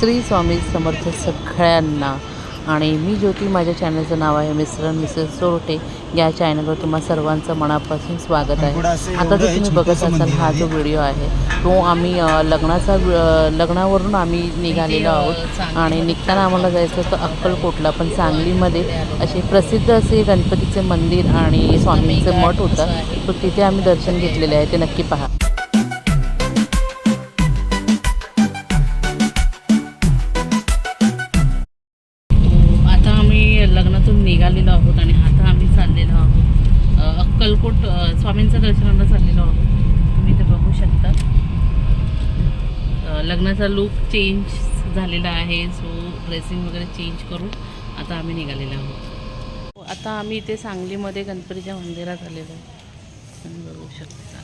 श्री स्वामी समर्थ सगळ्यांना. आणि मी ज्योती माझ्या चॅनलचं नाव आहे मिस्टर मिसेस सोरटे. या चॅनलवर तुम्हा सर्वांचं मनापासून स्वागत आहे. आता जर तुम्ही बघत असाल हा जो व्हिडिओ आहे तो आम्ही लग्नाचा लग्नावरून आम्ही निघालेलो आहोत. आणि निघताना आम्हाला जायचं होतं अक्कलकोटला पण सांगलीमध्ये असे प्रसिद्ध असे गणपतीचे मंदिर आणि स्वामींचं मठ होतं. तो तिथे आम्ही दर्शन घेतलेले आहे ते नक्की पहा. चित्रकूट स्वामींचं दर्शनाला चाललेलो आहोत. तुम्ही ते बघू शकता. लग्नाचा लुक चेंज झालेला आहे सो ड्रेसिंग वगैरे चेंज करून आता आम्ही निघालेलो आहोत. आता आम्ही इथे सांगलीमध्ये गणपतीच्या मंदिरात आलेलो आहे. तुम्ही बघू शकता.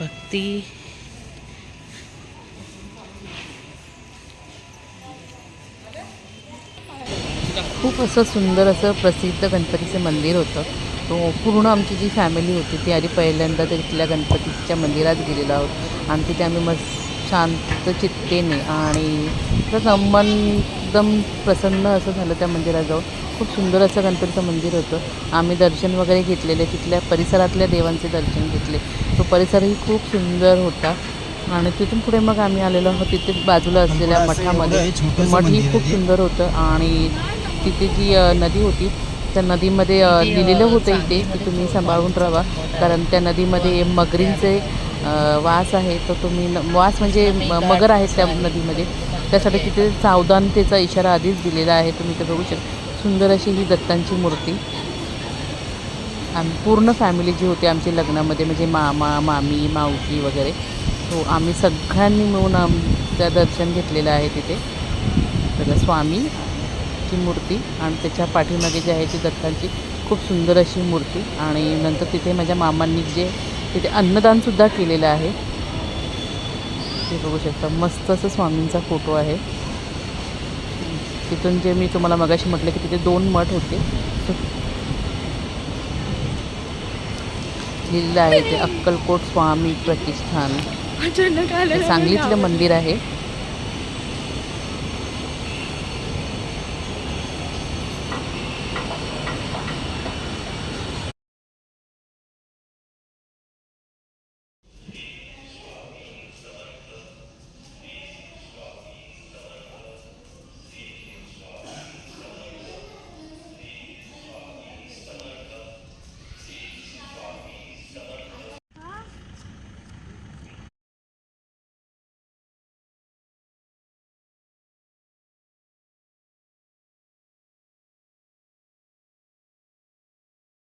भक्ती. खूप असं सुंदर असं प्रसिद्ध गणपतीचं मंदिर होतं. तो पूर्ण आमची जी फॅमिली होती ती आधी पहिल्यांदा तिथल्या गणपतीच्या मंदिरात गेलेलो आहोत. आणि तिथे आम्ही मस्त शांत चित्तेने आणि असं मन एकदम प्रसन्न असं झालं त्या मंदिरात जाऊन खूप सुंदर असं गणपतीचं मंदिर होतं. आम्ही दर्शन वगैरे घेतलेले तिथल्या परिसरातल्या देवांचे दर्शन घेतले. तो परिसरही खूप सुंदर होता. आणि तिथून पुढे मग आम्ही आलेलो आहोत तिथे बाजूला असलेल्या मठामध्ये. मठही खूप सुंदर होतं आणि तिथे जी नदी होती त्या नदीमध्ये लिहिलेलं होतं इथे की तुम्ही सांभाळून राहा. कारण त्या नदीमध्ये मगरींचे वास आहे. तर तुम्ही वास म्हणजे मगर आहेत त्या नदीमध्ये. त्यासाठी तिथे सावधानतेचा इशारा आधीच दिलेला आहे. तुम्ही ते बघू शकता. सुंदर अशी ही दत्तांची मूर्ती. आम्ही पूर्ण फॅमिली जी होती आमची लग्नामध्ये म्हणजे मामा मामी मावशी वगैरे. तो आम्ही सगळ्यांनी मिळून आमचं दर्शन घेतलेलं आहे तिथे. तर स्वामी ची मूर्ती आणि त्याच्या पाठीमागे जी आहे ती दत्तांची खूप सुंदर अशी मूर्ती आणि नंतर तिथे माझ्या मामांनी जे तिथे अन्नदानसुद्धा केलेलं आहे. ते बघू शकता मस्त असं स्वामींचा फोटो आहे. तिथून जे मी तुम्हाला मगाशी म्हटलं की तिथे दोन मठ होते. लिहिलेलं आहे ते अक्कलकोट स्वामी प्रतिष्ठान. सांगलीतलं मंदिर आहे.